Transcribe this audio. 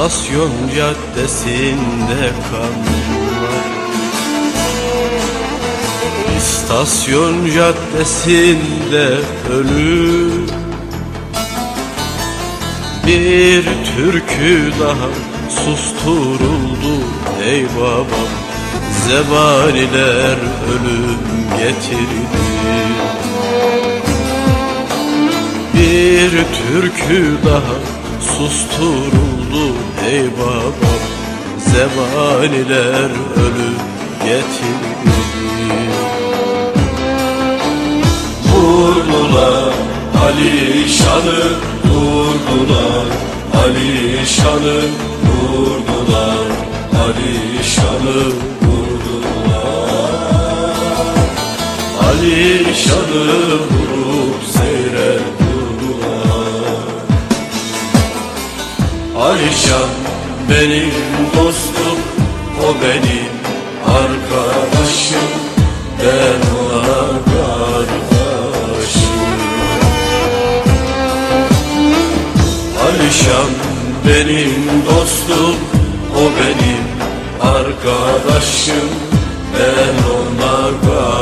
İstasyon caddesinde kanlar İstasyon caddesinde ölü Bir türkü daha susturuldu ey babam. Zebaniler ölüm getirdi. Bir türkü daha susturuldu ey babam Zebaniler ölüm getirdi. Vurdular Alişan'ı Vurdular Alişan'ı Vurdular Alişan'ı Vurdular. Alişan'ı vurup seyret Alişan benim dostum O benim arkadaşım. Ben ona kardeşim. Alişan benim dostum O benim arkadaşım. Ben ona kardeşim